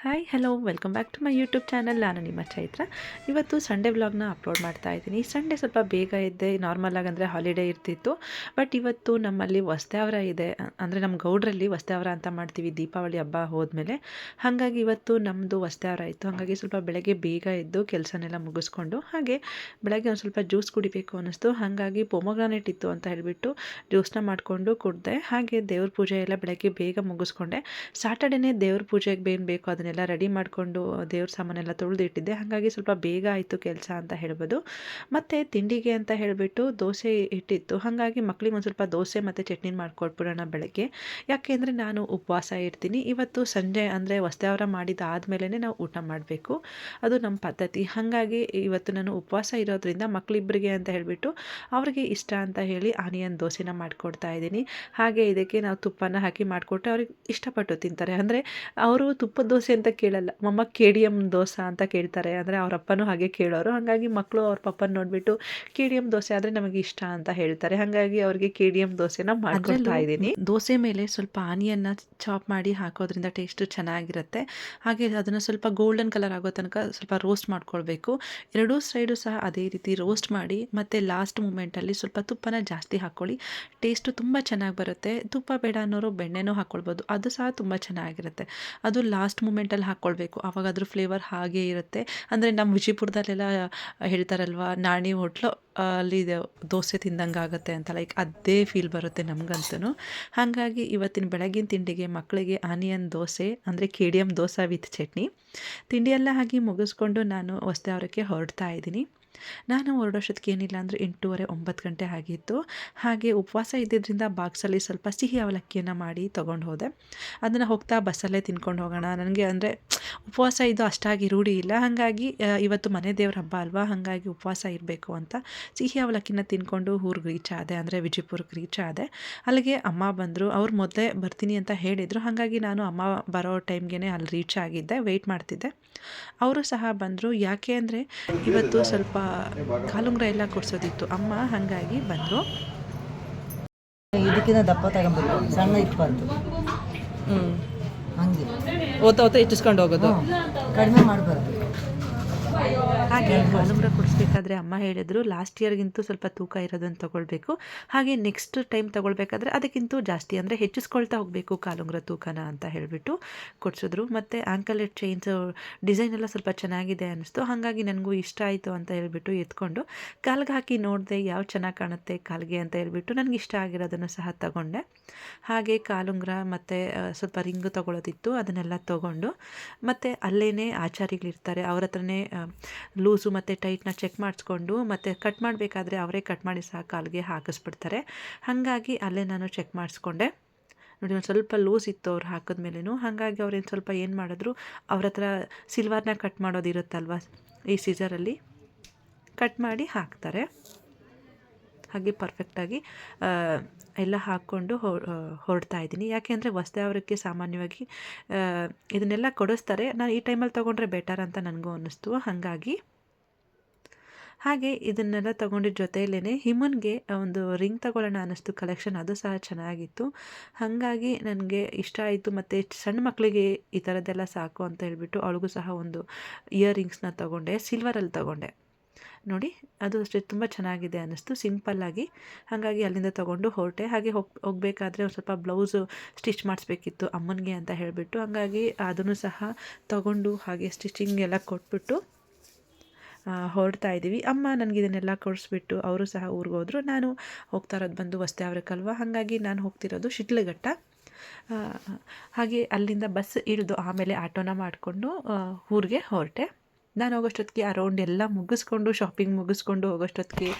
Hi hello welcome back to my YouTube channel ನಾನು ನಿಮ್ಮ ಚೈತ್ರ ಇವತ್ತು ಸಂಡೇ ವ್ಲಾಗ್ನ ಅಪ್ಲೋಡ್ ಮಾಡ್ತಾ ಇದ್ದೀನಿ. ಸಂಡೇ ಸ್ವಲ್ಪ ಬೇಗ ಇದ್ದೆ ನಾರ್ಮಲಾಗಿ ಅಂದರೆ ಹಾಲಿಡೇ ಇರ್ತಿತ್ತು. ಬಟ್ ಇವತ್ತು ನಮ್ಮಲ್ಲಿ ವಸ್ತಾವರ ಇದೆ. ಅಂದರೆ ನಮ್ಮ ಗೌಡ್ರಲ್ಲಿ ವಸ್ತಾವರ ಅಂತ ಮಾಡ್ತೀವಿ, ದೀಪಾವಳಿ ಹಬ್ಬ ಹೋದ್ಮೇಲೆ. ಹಾಗಾಗಿ ಇವತ್ತು ನಮ್ಮದು ವಸ್ತಾವರ ಇತ್ತು. ಹಾಗಾಗಿ ಸ್ವಲ್ಪ ಬೆಳಗ್ಗೆ ಬೇಗ ಎದ್ದು ಕೆಲಸನೆಲ್ಲ ಮುಗಿಸ್ಕೊಂಡು, ಹಾಗೆ ಬೆಳಗ್ಗೆ ಒಂದು ಸ್ವಲ್ಪ ಜ್ಯೂಸ್ ಕುಡಿಬೇಕು ಅನ್ನಿಸ್ತು. ಹಾಗಾಗಿ ಪೊಮೊಗ್ರಾನೇಟ್ ಇತ್ತು ಅಂತ ಹೇಳಿಬಿಟ್ಟು ಜ್ಯೂಸ್ನ ಮಾಡಿಕೊಂಡು ಕುಡಿದೆ. ಹಾಗೆ ದೇವ್ರ ಪೂಜೆ ಎಲ್ಲ ಬೆಳಗ್ಗೆ ಬೇಗ ಮುಗಿಸ್ಕೊಂಡೆ. ಸ್ಯಾಟರ್ಡೇನೇ ದೇವ್ರ ಪೂಜೆಗೆ ಏನು ಬೇಕು ಅದನ್ನೆಲ್ಲ ರೆಡಿ ಮಾಡಿಕೊಂಡು ದೇವ್ರ ಸಾಮಾನೆಲ್ಲ ತೊಳೆದು ಇಟ್ಟಿದ್ದೆ ಹಾಗಾಗಿ ಸ್ವಲ್ಪ ಬೇಗ ಆಯಿತು ಕೆಲಸ ಅಂತ ಹೇಳ್ಬೋದು. ಮತ್ತು ತಿಂಡಿಗೆ ಅಂತ ಹೇಳಿಬಿಟ್ಟು ದೋಸೆ ಇಟ್ಟಿತ್ತು. ಹಾಗಾಗಿ ಮಕ್ಳಿಗೆ ಒಂದು ಸ್ವಲ್ಪ ದೋಸೆ ಮತ್ತು ಚಟ್ನಿ ಮಾಡಿಕೊಟ್ಬಿಡೋಣ ಬೆಳಗ್ಗೆ. ಯಾಕೆಂದರೆ ನಾನು ಉಪವಾಸ ಇರ್ತೀನಿ. ಇವತ್ತು ಸಂಜೆ ಅಂದರೆ ಹೊಸದವರ ಮಾಡಿದ ಆದಮೇಲೆ ನಾವು ಊಟ ಮಾಡಬೇಕು. ಅದು ನಮ್ಮ ಪದ್ಧತಿ. ಹಾಗಾಗಿ ಇವತ್ತು ನಾನು ಉಪವಾಸ ಇರೋದ್ರಿಂದ ಮಕ್ಕಳಿಬ್ಬರಿಗೆ ಅಂತ ಹೇಳಿಬಿಟ್ಟು ಅವ್ರಿಗೆ ಇಷ್ಟ ಅಂತ ಹೇಳಿ ಆನಿಯನ್ ದೋಸೆನ ಮಾಡಿಕೊಡ್ತಾ ಇದ್ದೀನಿ. ಹಾಗೆ ಇದಕ್ಕೆ ನಾವು ತುಪ್ಪನ ಹಾಕಿ ಮಾಡಿಕೊಟ್ರೆ ಅವ್ರಿಗೆ ಇಷ್ಟಪಟ್ಟು ತಿಂತಾರೆ. ಅಂದರೆ ಅವರು ತುಪ್ಪದ ದೋಸೆ ಅಂತ ಕೇಳಲ್ಲ. ಮಮ್ಮ ಕೆ ಡಿ ಎಂ ದೋಸೆ ಅಂತ ಕೇಳ್ತಾರೆ. ಅಂದರೆ ಅವ್ರ ಅಪ್ಪನೂ ಹಾಗೆ ಕೇಳೋರು. ಹಾಗಾಗಿ ಮಕ್ಕಳು ಅವ್ರ ಪಪ್ಪನ ನೋಡಿಬಿಟ್ಟು ಕೆ ಡಿ ಎಂ ದೋಸೆ ಆದರೆ ನಮಗೆ ಇಷ್ಟ ಅಂತ ಹೇಳ್ತಾರೆ. ಹಾಗಾಗಿ ಅವ್ರಿಗೆ ಕೆ ಡಿ ಎಂ ದೋಸೆನ ಮಾಡ್ಕೊಳ್ತಾ ಇದ್ದೀನಿ. ದೋಸೆ ಮೇಲೆ ಸ್ವಲ್ಪ ಆನಿಯನ್ನ ಚಾಪ್ ಮಾಡಿ ಹಾಕೋದ್ರಿಂದ ಟೇಸ್ಟು ಚೆನ್ನಾಗಿರುತ್ತೆ. ಹಾಗೆ ಅದನ್ನು ಸ್ವಲ್ಪ ಗೋಲ್ಡನ್ ಕಲರ್ ಆಗೋ ತನಕ ಸ್ವಲ್ಪ ರೋಸ್ಟ್ ಮಾಡ್ಕೊಳ್ಬೇಕು. ಎರಡೂ ಸೈಡು ಸಹ ಅದೇ ರೀತಿ ರೋಸ್ಟ್ ಮಾಡಿ ಮತ್ತು ಲಾಸ್ಟ್ ಮೂಮೆಂಟಲ್ಲಿ ಸ್ವಲ್ಪ ತುಪ್ಪನ ಜಾಸ್ತಿ ಹಾಕ್ಕೊಳ್ಳಿ. ಟೇಸ್ಟು ತುಂಬ ಚೆನ್ನಾಗಿ ಬರುತ್ತೆ. ತುಪ್ಪ ಬೇಡ ಅನ್ನೋರು ಬೆಣ್ಣೆನೂ ಹಾಕ್ಕೊಳ್ಬೋದು. ಅದು ಸಹ ತುಂಬ ಚೆನ್ನಾಗಿರುತ್ತೆ. ಅದು ಲಾಸ್ಟ್ ಮೂಮೆಂಟಲ್ಲಿ ಹಾಕ್ಕೊಳ್ಬೇಕು ಆವಾಗ ಅದ್ರ ಫ್ಲೇವರ್ ಹಾಗೆ ಇರುತ್ತೆ. ಅಂದರೆ ನಮ್ಮ ವಿಜಯಪುರದಲ್ಲೆಲ್ಲ ಹೇಳ್ತಾರಲ್ವ, ನಾಣಿ ಹೋಟ್ಲು ಅಲ್ಲಿ ದೋಸೆ ತಿಂದಂಗೆ ಆಗುತ್ತೆ ಅಂತ. ಲೈಕ್ ಅದೇ ಫೀಲ್ ಬರುತ್ತೆ ನಮಗಂತೂ ಹಾಗಾಗಿ ಇವತ್ತಿನ ಬೆಳಗಿನ ತಿಂಡಿಗೆ ಮಕ್ಕಳಿಗೆ ಆನಿಯನ್ ದೋಸೆ, ಅಂದರೆ K D M dosa with chutney. ತಿಂಡಿಯೆಲ್ಲ ಹಾಗೆ ಮುಗಿಸ್ಕೊಂಡು ನಾನು ಹೊಸ್ದಾವರಕ್ಕೆ ಹೊರಡ್ತಾ ಇದ್ದೀನಿ. ನಾನು ಹೊರಡೋಷ್ಟೊತ್ತಿಗೆ ಏನಿಲ್ಲ ಅಂದರೆ ಎಂಟೂವರೆ, ಒಂಬತ್ತು ಗಂಟೆ ಆಗಿತ್ತು. ಹಾಗೆ ಉಪವಾಸ ಇದ್ದಿದ್ದರಿಂದ ಬಾಕ್ಸಲ್ಲಿ ಸ್ವಲ್ಪ ಸಿಹಿ ಅವಲಕ್ಕಿಯನ್ನು ಮಾಡಿ ತೊಗೊಂಡು ಹೋದೆ. ಅದನ್ನು ಹೋಗ್ತಾ ಬಸ್ಸಲ್ಲೇ ತಿನ್ಕೊಂಡು ಹೋಗೋಣ. ನನಗೆ ಅಂದರೆ ಉಪವಾಸ ಇದು ಅಷ್ಟಾಗಿ ರೂಢಿ ಇಲ್ಲ. ಹಾಗಾಗಿ ಇವತ್ತು ಮನೆ ದೇವ್ರ ಹಬ್ಬ ಅಲ್ವಾ? ಹಾಗಾಗಿ ಉಪವಾಸ ಇರಬೇಕು ಅಂತ ಸಿಹಿ ಅವಲಕ್ಕಿನ ತಿನ್ಕೊಂಡು ಊರಿಗೆ ರೀಚ್ ಆದೆ. ಅಂದರೆ ವಿಜಯಪುರಕ್ಕೆ ರೀಚ್ ಆದೆ. ಅಲ್ಲಿಗೆ ಅಮ್ಮ ಬಂದರು. ಅವ್ರು ಮೊದಲೇ ಬರ್ತೀನಿ ಅಂತ ಹೇಳಿದರು. ಹಾಗಾಗಿ ನಾನು ಅಮ್ಮ ಬರೋ ಟೈಮ್ಗೆ ಅಲ್ಲಿ ರೀಚ್ ಆಗಿದ್ದೆ. ವೆಯ್ಟ್ ಮಾಡ್ತಿದ್ದೆ. ಅವರು ಸಹ ಬಂದರು. ಯಾಕೆ ಅಂದರೆ ಇವತ್ತು ಸ್ವಲ್ಪ ಕಾಲುಂಗ್ರ ಎಲ್ಲ ಕೊಡಿಸೋದಿತ್ತು. ಅಮ್ಮ ಹಾಗಾಗಿ ಬಂದರು. ಇದಕ್ಕಿಂತ ದಪ್ಪ ತಗೊಂಡ್ಬಿಟ್ಟು ಸಣ್ಣ ಇಪ್ಪತ್ತು. ಹ್ಞೂ ಹಂಗೆ. ಓದ್ತಾ ಓದ್ತಾ ಹೆಚ್ಚಿಸ್ಕೊಂಡು ಹೋಗೋದು. ಕಡಿಮೆ ಮಾಡಬಾರ್ದು. ಹಾಗೆ. ಕೊಡಿಸ್ಬೇಕಾದ್ರೆ ಅಮ್ಮ ಹೇಳಿದ್ರು ಲಾಸ್ಟ್ ಇಯರ್ಗಿಂತೂ ಸ್ವಲ್ಪ ತೂಕ ಇರೋದನ್ನು ತಗೊಳ್ಬೇಕು. ಹಾಗೆ ನೆಕ್ಸ್ಟ್ ಟೈಮ್ ತಗೊಳ್ಬೇಕಾದ್ರೆ ಅದಕ್ಕಿಂತ ಜಾಸ್ತಿ ಅಂದರೆ ಹೆಚ್ಚಿಸ್ಕೊಳ್ತಾ ಹೋಗಬೇಕು ಕಾಲುಂಗ್ರ ತೂಕನ ಅಂತ ಹೇಳಿಬಿಟ್ಟು ಕೊಡಿಸಿದ್ರು. ಮತ್ತು ಆ್ಯಂಕಲೆಟ್ ಚೈನ್ಸ್ ಡಿಸೈನ್ ಎಲ್ಲ ಸ್ವಲ್ಪ ಚೆನ್ನಾಗಿದೆ ಅನ್ನಿಸ್ತು. ಹಾಗಾಗಿ ನನಗೂ ಇಷ್ಟ ಆಯಿತು ಅಂತ ಹೇಳಿಬಿಟ್ಟು ಎತ್ಕೊಂಡು ಕಾಲ್ಗೆ ಹಾಕಿ ನೋಡಿದೆ ಯಾವ ಚೆನ್ನಾಗಿ ಕಾಣುತ್ತೆ ಕಾಲಿಗೆ ಅಂತ ಹೇಳಿಬಿಟ್ಟು ನನಗೆ ಇಷ್ಟ ಆಗಿರೋದನ್ನು ಸಹ ತಗೊಂಡೆ. ಹಾಗೆ ಕಾಲುಂಗ್ರ ಮತ್ತು ಸ್ವಲ್ಪ ರಿಂಗ್ ತೊಗೊಳೋದಿತ್ತು, ಅದನ್ನೆಲ್ಲ ತೊಗೊಂಡು ಮತ್ತು ಅಲ್ಲೇ ಆಚಾರಿಗಳಿರ್ತಾರೆ. ಅವ್ರ ಹತ್ರನೇ ಲೂಸು ಮತ್ತು ಟೈಟ್ನ ಚೆಕ್ ಮಾಡಿಸ್ಕೊಂಡು ಮತ್ತು ಕಟ್ ಮಾಡಬೇಕಾದ್ರೆ ಅವರೇ ಕಟ್ ಮಾಡಿ ಸಹ ಕಾಲಿಗೆ ಹಾಕಿಸ್ಬಿಡ್ತಾರೆ. ಹಾಗಾಗಿ ಅಲ್ಲೇ ನಾನು ಚೆಕ್ ಮಾಡಿಸ್ಕೊಂಡೆ. ನೋಡಿ, ಒಂದು ಸ್ವಲ್ಪ ಲೂಸ್ ಇತ್ತು ಅವ್ರು ಹಾಕಿದ್ಮೇಲೆನೂ ಹಾಗಾಗಿ ಅವ್ರೇನು ಸ್ವಲ್ಪ ಏನು ಮಾಡಿದ್ರು, ಅವ್ರ ಹತ್ರ ಸಿಲ್ವರ್ನ ಕಟ್ ಮಾಡೋದಿರುತ್ತಲ್ವ ಈ ಸೀಸರಲ್ಲಿ ಕಟ್ ಮಾಡಿ ಹಾಕ್ತಾರೆ. ಹಾಗೆ ಪರ್ಫೆಕ್ಟಾಗಿ ಎಲ್ಲ ಹಾಕ್ಕೊಂಡು ಹೊರಡ್ತಾ ಇದ್ದೀನಿ. ಯಾಕೆ ಅಂದರೆ ಹೊಸ್ದಾವರಕ್ಕೆ ಸಾಮಾನ್ಯವಾಗಿ ಇದನ್ನೆಲ್ಲ ಕೊಡಿಸ್ತಾರೆ. ನಾನು ಈ ಟೈಮಲ್ಲಿ ತೊಗೊಂಡ್ರೆ ಬೆಟರ್ ಅಂತ ನನಗೂ ಅನ್ನಿಸ್ತು. ಹಾಗಾಗಿ ಹಾಗೆ ಇದನ್ನೆಲ್ಲ ತೊಗೊಂಡಿದ್ದ ಜೊತೆಯಲ್ಲೇ ಹಿಮನ್ಗೆ ಒಂದು ರಿಂಗ್ ತಗೊಳ್ಳೋಣ ಅನ್ನಿಸ್ತು. ಕಲೆಕ್ಷನ್ ಅದು ಸಹ ಚೆನ್ನಾಗಿತ್ತು. ಹಾಗಾಗಿ ನನಗೆ ಇಷ್ಟ ಆಯಿತು. ಮತ್ತು ಸಣ್ಣ ಮಕ್ಕಳಿಗೆ ಈ ಥರದ್ದೆಲ್ಲ ಸಾಕು ಅಂತ ಹೇಳಿಬಿಟ್ಟು ಅವಳಿಗೂ ಸಹ ಒಂದು ಇಯರ್ ರಿಂಗ್ಸ್ನ ತೊಗೊಂಡೆ. ಸಿಲ್ವರಲ್ಲಿ ತೊಗೊಂಡೆ. ನೋಡಿ, ಅದು ಅಷ್ಟೇ ತುಂಬ ಚೆನ್ನಾಗಿದೆ ಅನ್ನಿಸ್ತು. ಸಿಂಪಲ್ಲಾಗಿ ಹಾಗಾಗಿ ಅಲ್ಲಿಂದ ತೊಗೊಂಡು ಹೊರಟೆ. ಹಾಗೆ ಹೋಗಿ, ಹೋಗಬೇಕಾದ್ರೆ ಒಂದು ಸ್ವಲ್ಪ ಬ್ಲೌಸು ಸ್ಟಿಚ್ ಮಾಡಿಸ್ಬೇಕಿತ್ತು ಅಮ್ಮನಿಗೆ ಅಂತ ಹೇಳಿಬಿಟ್ಟು. ಹಾಗಾಗಿ ಅದನ್ನು ಸಹ ತೊಗೊಂಡು ಹಾಗೆ ಸ್ಟಿಚಿಂಗ್ ಎಲ್ಲ ಕೊಟ್ಬಿಟ್ಟು ಹೊರಡ್ತಾ ಇದ್ದೀವಿ. ಅಮ್ಮ ನನಗೆ ಇದನ್ನೆಲ್ಲ ಕೊಡಿಸ್ಬಿಟ್ಟು ಅವರು ಸಹ ಊರಿಗೆ ಹೋದರು. ನಾನು ಹೋಗ್ತಾ ಇರೋದು ಬಂದು ಹೊಸ್ತಾವ್ರಕ್ಕಲ್ವ ಹಾಗಾಗಿ ನಾನು ಹೋಗ್ತಿರೋದು ಶಿಟ್ಲಘಟ್ಟ ಹಾಗೆ ಅಲ್ಲಿಂದ ಬಸ್ ಇಳಿದು ಆಮೇಲೆ ಆಟೋನ ಮಾಡಿಕೊಂಡು ಊರಿಗೆ ಹೊರಟೆ. ನಾನು ಹೋಗೋಷ್ಟೊತ್ತಿಗೆ ಅರೌಂಡ್ ಎಲ್ಲ ಮುಗಿಸ್ಕೊಂಡು ಶಾಪಿಂಗ್ ಮುಗಿಸ್ಕೊಂಡು ಹೋಗೋಷ್ಟೊತ್ತಿಗೆ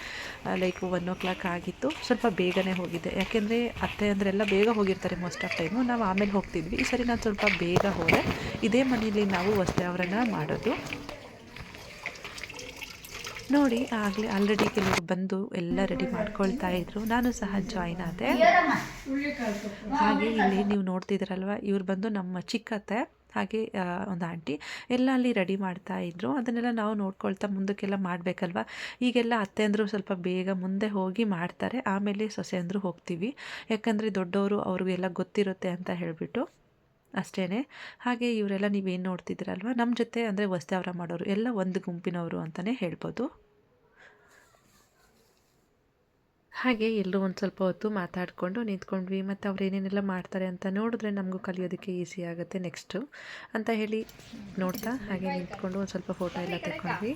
ಲೈಕ್ ಒನ್ ಓ ಕ್ಲಾಕ್ ಆಗಿತ್ತು. ಸ್ವಲ್ಪ ಬೇಗನೆ ಹೋಗಿದ್ದೆ. ಯಾಕೆಂದರೆ ಅತ್ತೆ ಅಂದರೆಲ್ಲ ಬೇಗ ಹೋಗಿರ್ತಾರೆ ಮೋಸ್ಟ್ ಆಫ್ ಟೈಮು ನಾವು ಆಮೇಲೆ ಹೋಗ್ತಿದ್ವಿ. ಈ ಸರಿ ನಾನು ಸ್ವಲ್ಪ ಬೇಗ ಹೋದೆ. ಇದೇ ಮನೇಲಿ ನಾವು ಹೊಸ್ದಾವ್ರನ್ನ ಮಾಡೋದು. ನೋಡಿ, ಆಗಲೇ ಆಲ್ರೆಡಿ ಕೆಲವರು ಬಂದು ಎಲ್ಲ ರೆಡಿ ಮಾಡ್ಕೊಳ್ತಾ ಇದ್ರು. ನಾನು ಸಹ ಜಾಯ್ನ್ ಆದೆ. ಹಾಗೆ ಇಲ್ಲಿ ನೀವು ನೋಡ್ತಿದ್ದೀರಲ್ವ, ಇವ್ರು ಬಂದು ನಮ್ಮ ಚಿಕ್ಕತ್ತೆ ಹಾಗೆ ಒಂದು ಆಂಟಿ, ಎಲ್ಲ ಅಲ್ಲಿ ರೆಡಿ ಮಾಡ್ತಾ ಇದ್ರು. ಅದನ್ನೆಲ್ಲ ನಾವು ನೋಡ್ಕೊಳ್ತಾ ಮುಂದಕ್ಕೆಲ್ಲ ಮಾಡಬೇಕಲ್ವ? ಈಗೆಲ್ಲ ಅತ್ತೆ ಅಂದರು ಸ್ವಲ್ಪ ಬೇಗ ಮುಂದೆ ಹೋಗಿ ಮಾಡ್ತಾರೆ. ಆಮೇಲೆ ಸೊಸೆ ಅಂದರು ಹೋಗ್ತೀವಿ. ಯಾಕಂದರೆ ದೊಡ್ಡವರು ಅವ್ರಿಗೆಲ್ಲ ಗೊತ್ತಿರುತ್ತೆ ಅಂತ ಹೇಳಿಬಿಟ್ಟು. ಅಷ್ಟೇ ಹಾಗೆ ಇವರೆಲ್ಲ ನೀವೇನು ನೋಡ್ತಿದ್ದೀರಲ್ವ? ನಮ್ಮ ಜೊತೆ ಅಂದರೆ ವಸ್ತಾವರ ಮಾಡೋರು ಎಲ್ಲ ಒಂದು ಗುಂಪಿನವರು ಅಂತಲೇ ಹೇಳ್ಬೋದು. ಹಾಗೆ ಎಲ್ಲೂ ಒಂದು ಸ್ವಲ್ಪ ಹೊತ್ತು ಮಾತಾಡಿಕೊಂಡು ನಿಂತ್ಕೊಂಡ್ವಿ ಮತ್ತು ಅವ್ರು ಏನೇನೆಲ್ಲ ಮಾಡ್ತಾರೆ ಅಂತ ನೋಡಿದ್ರೆ ನಮಗೂ ಕಲಿಯೋದಕ್ಕೆ ಈಸಿ ಆಗುತ್ತೆ ನೆಕ್ಸ್ಟು ಅಂತ ಹೇಳಿ ನೋಡ್ತಾ ಹಾಗೆ ನಿಂತ್ಕೊಂಡು ಒಂದು ಸ್ವಲ್ಪ ಫೋಟೋ ಎಲ್ಲ ತೆಕ್ಕೊಂಡ್ವಿ.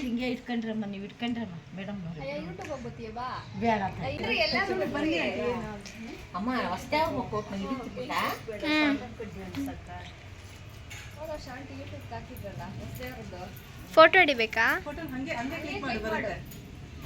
ಹಿಂಗೆ ಇಟ್ಕೊಂಡ್ರಮ್ಮ ನೀವು ಇಟ್ಕೊಂಡ್ರಮ್ಮ. ಮೇಡಮ್ ಬೇಡ ಅಮ್ಮ ಫೋಟೋ ಹಿಡಿಬೇಕಾ?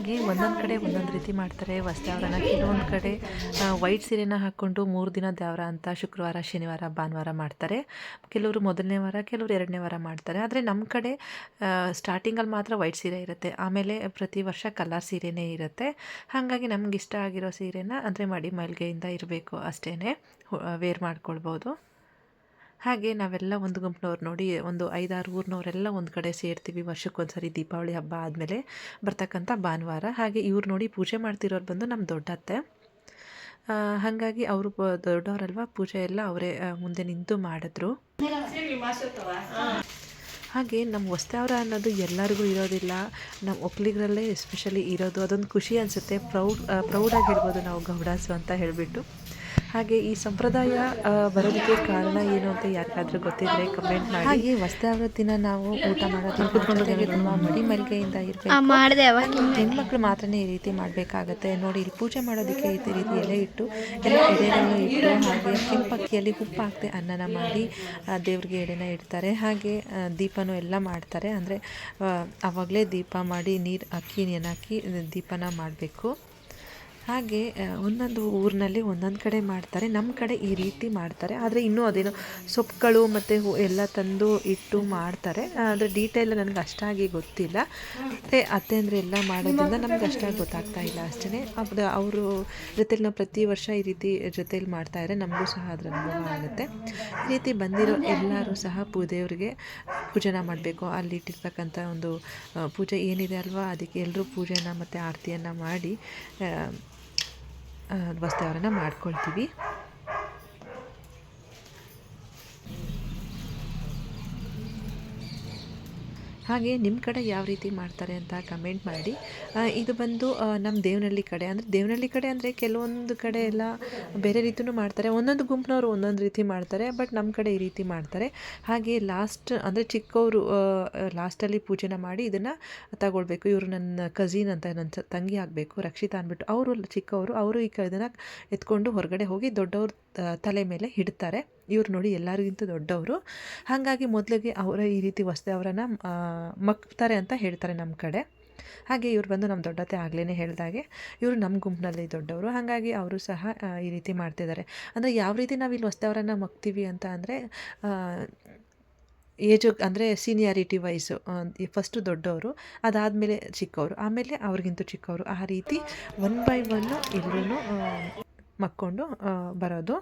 ಹಾಗೆ ಒಂದೊಂದು ಕಡೆ ಒಂದೊಂದು ರೀತಿ ಮಾಡ್ತಾರೆ. ವಸ್ತಾವರನ ಕೆಲವೊಂದು ಕಡೆ ವೈಟ್ ಸೀರೆನ ಹಾಕ್ಕೊಂಡು ಮೂರು ದಿನ ದೇವರ ಅಂತ ಶುಕ್ರವಾರ, ಶನಿವಾರ, ಭಾನುವಾರ ಮಾಡ್ತಾರೆ. ಕೆಲವರು ಮೊದಲನೇ ವಾರ, ಕೆಲವರು ಎರಡನೇ ವಾರ ಮಾಡ್ತಾರೆ. ಆದರೆ ನಮ್ಮ ಕಡೆ ಸ್ಟಾರ್ಟಿಂಗಲ್ಲಿ ಮಾತ್ರ ವೈಟ್ ಸೀರೆ ಇರುತ್ತೆ. ಆಮೇಲೆ ಪ್ರತಿ ವರ್ಷ ಕಲರ್ ಸೀರೆನೇ ಇರುತ್ತೆ. ಹಾಗಾಗಿ ನಮ್ಗೆ ಇಷ್ಟ ಆಗಿರೋ ಸೀರೆನ ಅಂದರೆ ಮಡಿ ಮಲ್ಗೆಯಿಂದ ಇರಬೇಕು ಅಷ್ಟೇ ವೇರ್ ಮಾಡ್ಕೊಳ್ಬೋದು. ಹಾಗೆ ನಾವೆಲ್ಲ ಒಂದು ಗುಂಪಿನವ್ರು ನೋಡಿ, ಒಂದು ಐದಾರು ಊರಿನವರೆಲ್ಲ ಒಂದು ಕಡೆ ಸೇರ್ತೀವಿ. ವರ್ಷಕ್ಕೊಂದ್ಸರಿ ದೀಪಾವಳಿ ಹಬ್ಬ ಆದಮೇಲೆ ಬರ್ತಕ್ಕಂಥ ಭಾನುವಾರ. ಹಾಗೆ ಇವ್ರು ನೋಡಿ ಪೂಜೆ ಮಾಡ್ತಿರೋರು ಬಂದು ನಮ್ಮ ದೊಡ್ಡತ್ತೆ ಹಾಗಾಗಿ ಅವರು ದೊಡ್ಡವರಲ್ವ? ಪೂಜೆ ಎಲ್ಲ ಅವರೇ ಮುಂದೆ ನಿಂತು ಮಾಡಿದ್ರು. ಹಾಗೆ ನಮ್ಮ ಹೊಸ್ತಾವ್ರ ಅನ್ನೋದು ಎಲ್ಲರಿಗೂ ಇರೋದಿಲ್ಲ. ನಮ್ಮ ಒಕ್ಕಲಿಗರಲ್ಲೇ ಎಸ್ಪೆಷಲಿ ಇರೋದು. ಅದೊಂದು ಖುಷಿ ಅನಿಸುತ್ತೆ. ಪ್ರೌಡ್ ಪ್ರೌಡಾಗಿರ್ಬೋದು ನಾವು ಗೌಡಾಸು ಅಂತ ಹೇಳಿಬಿಟ್ಟು. ಹಾಗೆ ಈ ಸಂಪ್ರದಾಯ ಬರೋದಕ್ಕೆ ಕಾರಣ ಏನು ಅಂತ ಯಾರಿಗಾದ್ರೂ ಗೊತ್ತಿದ್ರೆ ಕಮೆಂಟ್ ಮಾಡಿ. ಹಾಗೆ ದಿನ ನಾವು ಊಟ ಮಾಡೋದು ತುಂಬಾ ತುಂಬ ಮಡಿ ಮಲ್ಗೆಯಿಂದ ಇರ್ಬೇಕು. ಹೆಣ್ಮಕ್ಳು ಮಾತ್ರನೇ ಈ ರೀತಿ ಮಾಡಬೇಕಾಗತ್ತೆ. ನೋಡಿ ಇಲ್ಲಿ ಪೂಜೆ ಮಾಡೋದಕ್ಕೆ ಈ ರೀತಿ ಎಲೆ ಇಟ್ಟು ಎಲ್ಲ ಎಡೆಯನ್ನು ಇಟ್ಟು ಹಾಗೆ ಕೆಂಪಕ್ಕಿಯಲ್ಲಿ ಉಪ್ಪು ಹಾಕ್ತೆ ಅನ್ನನ ಮಾಡಿ ಆ, ದೇವ್ರಿಗೆ ಎಡೆನ ಇಡ್ತಾರೆ. ಹಾಗೆ ದೀಪನೂ ಎಲ್ಲ ಮಾಡ್ತಾರೆ. ಅಂದರೆ ಆವಾಗಲೇ ದೀಪ ಮಾಡಿ ನೀರು ಅಕ್ಕಿ ನೆನಾಕಿ ದೀಪನ ಮಾಡಬೇಕು. ಹಾಗೆ ಒಂದೊಂದು ಊರಿನಲ್ಲಿ ಒಂದೊಂದು ಕಡೆ ಮಾಡ್ತಾರೆ. ನಮ್ಮ ಕಡೆ ಈ ರೀತಿ ಮಾಡ್ತಾರೆ. ಆದರೆ ಇನ್ನೂ ಅದೇನೋ ಸೊಪ್ಪುಗಳು ಮತ್ತು ಎಲ್ಲ ತಂದು ಇಟ್ಟು ಮಾಡ್ತಾರೆ. ಆದರೆ ಡೀಟೇಲ್ ನನಗೆ ಅಷ್ಟಾಗಿ ಗೊತ್ತಿಲ್ಲ. ಮತ್ತು ಅತ್ತೆ ಅಂದರೆ ಎಲ್ಲ ಮಾಡೋದ್ರಿಂದ ನಮ್ಗೆ ಅಷ್ಟಾಗಿ ಗೊತ್ತಾಗ್ತಾ ಇಲ್ಲ ಅಷ್ಟೇ ಅದು ಅವರು ಜೊತೆಲಿ ನಾವು ಪ್ರತಿ ವರ್ಷ ಈ ರೀತಿ ಜೊತೇಲಿ ಮಾಡ್ತಾ ಇದ್ರೆ ನಮಗೂ ಸಹ ಅದರ ಅನುಭವ ಆಗುತ್ತೆ. ಈ ರೀತಿ ಬಂದಿರೋ ಎಲ್ಲರೂ ಸಹ ಪೂ ಪೂಜೆನ ಮಾಡಬೇಕು. ಅಲ್ಲಿ ಇಟ್ಟಿರ್ತಕ್ಕಂಥ ಒಂದು ಪೂಜೆ ಏನಿದೆ ಅಲ್ವಾ? ಅದಕ್ಕೆ ಎಲ್ಲರೂ ಪೂಜೆನ ಮತ್ತು ಆರತಿಯನ್ನು ಮಾಡಿ ವಸ್ತುವನ್ನ ಮಾಡ್ಕೊಳ್ತೀವಿ. ಹಾಗೆ ನಿಮ್ಮ ಕಡೆ ಯಾವ ರೀತಿ ಮಾಡ್ತಾರೆ ಅಂತ ಕಮೆಂಟ್ ಮಾಡಿ. ಇದು ಬಂದು ನಮ್ಮ ದೇವನಹಳ್ಳಿ ಕಡೆ. ಅಂದರೆ ದೇವನಹಳ್ಳಿ ಕಡೆ ಅಂದರೆ ಕೆಲವೊಂದು ಕಡೆ ಎಲ್ಲ ಬೇರೆ ರೀತಿಯೂ ಮಾಡ್ತಾರೆ. ಒಂದೊಂದು ಗುಂಪಿನವರು ಒಂದೊಂದು ರೀತಿ ಮಾಡ್ತಾರೆ ಬಟ್ ನಮ್ಮ ಕಡೆ ಈ ರೀತಿ ಮಾಡ್ತಾರೆ. ಹಾಗೆ ಲಾಸ್ಟ್ ಅಂದರೆ ಚಿಕ್ಕವರು ಲಾಸ್ಟಲ್ಲಿ ಪೂಜೆನ ಮಾಡಿ ಇದನ್ನು ತಗೊಳ್ಬೇಕು. ಇವರು ನನ್ನ ಕಝಿನ್ ಅಂತ, ನನ್ನ ತಂಗಿ ಆಗಬೇಕು, ರಕ್ಷಿತಾ ಅಂದ್ಬಿಟ್ಟು. ಅವರು ಚಿಕ್ಕವರು, ಅವರು ಈ ಇದನ್ನು ಎತ್ಕೊಂಡು ಹೊರಗಡೆ ಹೋಗಿ ದೊಡ್ಡವ್ರ ತಲೆ ಮೇಲೆ ಇಡ್ತಾರೆ ಇವ್ರು ನೋಡಿ ಎಲ್ಲರಿಗಿಂತ ದೊಡ್ಡವರು. ಹಾಗಾಗಿ ಮೊದಲಿಗೆ ಅವರ ಈ ರೀತಿ ವಸ್ತು ಅವರನ್ನು ಮಕ್ತಾರೆ ಅಂತ ಹೇಳ್ತಾರೆ ನಮ್ಮ ಕಡೆ. ಹಾಗೆ ಇವ್ರು ಬಂದು ನಮ್ಮ ದೊಡ್ಡತೆ ಆಗಲೇ ಹೇಳಿದಾಗೆ ಇವರು ನಮ್ಮ ಗುಂಪಿನಲ್ಲಿ ದೊಡ್ಡವರು. ಹಾಗಾಗಿ ಅವರು ಸಹ ಈ ರೀತಿ ಮಾಡ್ತಿದ್ದಾರೆ. ಅಂದರೆ ಯಾವ ರೀತಿ ನಾವು ಇಲ್ಲಿ ಹೊಸ್ತವರನ್ನು ಮಗ್ತೀವಿ ಅಂತ ಅಂದರೆ ಏಜು, ಅಂದರೆ ಸೀನಿಯಾರಿಟಿ ವೈಸು ಫಸ್ಟು ದೊಡ್ಡವರು, ಅದಾದಮೇಲೆ ಚಿಕ್ಕವರು, ಆಮೇಲೆ ಅವ್ರಿಗಿಂತ ಚಿಕ್ಕವರು. ಆ ರೀತಿ ಒನ್ ಬೈ ಒನ್ನು ಎಲ್ಲರೂ ಮಕ್ಕೊಂಡು ಬರೋದು.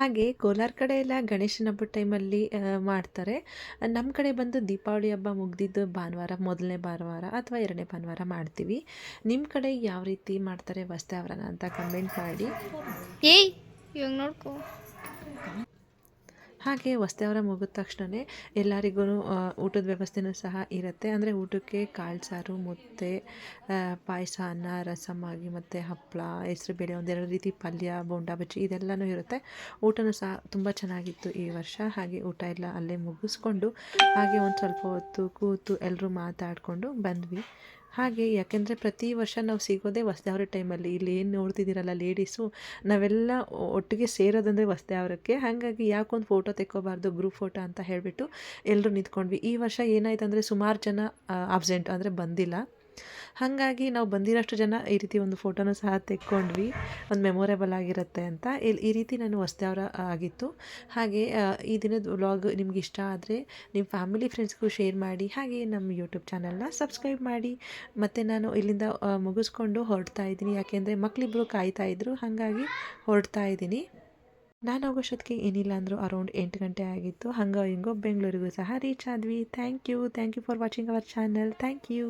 ಹಾಗೆ ಕೋಲಾರ ಕಡೆ ಎಲ್ಲ ಗಣೇಶನ ಹಬ್ಬದ ಟೈಮಲ್ಲಿ ಮಾಡ್ತಾರೆ. ನಮ್ಮ ಕಡೆ ಬಂದು ದೀಪಾವಳಿ ಹಬ್ಬ ಮುಗ್ದಿದ್ದು ಭಾನುವಾರ, ಮೊದಲನೇ ಭಾನುವಾರ ಅಥವಾ ಎರಡನೇ ಭಾನುವಾರ ಮಾಡ್ತೀವಿ. ನಿಮ್ಮ ಕಡೆ ಯಾವ ರೀತಿ ಮಾಡ್ತಾರೆ ವಸ್ತಾವರನ ಅಂತ ಕಮೆಂಟ್ ಮಾಡಿ. ಏಯ್, ಇವಾಗ ನೋಡ್ಕೊ. ಹಾಗೆ ವಸ್ತೆಯವರ ಮುಗಿದ ತಕ್ಷಣವೇ ಎಲ್ಲರಿಗೂ ಊಟದ ವ್ಯವಸ್ಥೆನೂ ಸಹ ಇರುತ್ತೆ. ಅಂದರೆ ಊಟಕ್ಕೆ ಕಾಳು ಸಾರು, ಮುದ್ದೆ ಪಾಯಸ, ಅನ್ನ ರಸಮ್ ಆಗಿ ಮತ್ತು ಹಪ್ಪಳ ಹೆಸರುಬೇಳೆ ಒಂದೆರಡು ರೀತಿ ಪಲ್ಯ, ಬೋಂಡಾ, ಬಜ್ಜಿ ಇದೆಲ್ಲನೂ ಇರುತ್ತೆ. ಊಟನೂ ಸಹ ತುಂಬ ಚೆನ್ನಾಗಿತ್ತು ಈ ವರ್ಷ. ಹಾಗೆ ಊಟ ಎಲ್ಲ ಅಲ್ಲೇ ಮುಗಿಸ್ಕೊಂಡು ಹಾಗೆ ಒಂದು ಸ್ವಲ್ಪ ಹೊತ್ತು ಕೂತು ಎಲ್ಲರೂ ಮಾತಾಡಿಕೊಂಡು ಬಂದ್ವಿ. ಹಾಗೆ ಯಾಕೆಂದರೆ ಪ್ರತಿ ವರ್ಷ ನಾವು ಸಿಗೋದೇ ಹೊಸ್ದಾವ್ರ ಟೈಮಲ್ಲಿ. ಇಲ್ಲಿ ಏನು ನೋಡ್ತಿದ್ದೀರಲ್ಲ ಲೇಡೀಸು ನಾವೆಲ್ಲ ಒಟ್ಟಿಗೆ ಸೇರೋದಂದರೆ ಹೊಸ್ದಾವ್ರಕ್ಕೆ ಹಾಗಾಗಿ ಯಾಕೊಂದು ಫೋಟೋ ತೆಕ್ಕೋಬಾರ್ದು ಗ್ರೂಪ್ ಫೋಟೋ ಅಂತ ಹೇಳಿಬಿಟ್ಟು ಎಲ್ಲರೂ ನಿಂತ್ಕೊಂಡ್ವಿ. ಈ ವರ್ಷ ಏನಾಯ್ತು ಅಂದರೆ ಸುಮಾರು ಜನ ಆಬ್ಸೆಂಟ್ ಅಂದರೆ ಬಂದಿಲ್ಲ. ಹಾಗಾಗಿ ನಾವು ಬಂದಿರೋಷ್ಟು ಜನ ಈ ರೀತಿ ಒಂದು ಫೋಟೋನ ಸಹ ತೆಕ್ಕೊಂಡ್ವಿ. ಒಂದು ಮೆಮೊರೇಬಲ್ ಆಗಿರುತ್ತೆ ಅಂತ. ಇಲ್ಲಿ ಈ ರೀತಿ ನಾನು ಹೊಸ್ದವರ ಆಗಿತ್ತು. ಹಾಗೆ ಈ ದಿನದ ವ್ಲಾಗ್ ನಿಮ್ಗೆ ಇಷ್ಟ ಆದರೆ ನಿಮ್ಮ ಫ್ಯಾಮಿಲಿ ಫ್ರೆಂಡ್ಸ್ಗೂ ಶೇರ್ ಮಾಡಿ, ಹಾಗೆ ನಮ್ಮ ಯೂಟ್ಯೂಬ್ ಚಾನಲ್ನ ಸಬ್ಸ್ಕ್ರೈಬ್ ಮಾಡಿ. ಮತ್ತು ನಾನು ಇಲ್ಲಿಂದ ಮುಗಿಸ್ಕೊಂಡು ಹೊರಡ್ತಾ ಇದ್ದೀನಿ. ಯಾಕೆಂದರೆ ಮಕ್ಕಳಿಬ್ಬರು ಕಾಯ್ತಾ ಇದ್ರು. ಹಾಗಾಗಿ ಹೊರಡ್ತಾ ಇದ್ದೀನಿ. ನಾನು ಹೋಗೋಷ್ಟೊತ್ತಿಗೆ ಏನಿಲ್ಲ ಅಂದರೂ ಅರೌಂಡ್ ಎಂಟು ಗಂಟೆ ಆಗಿತ್ತು. ಹಂಗೋ ಹಿಂಗೋ ಬೆಂಗಳೂರಿಗೂ ಸಹ ರೀಚ್ ಆದ್ವಿ. Thank you thank you for watching our channel thank you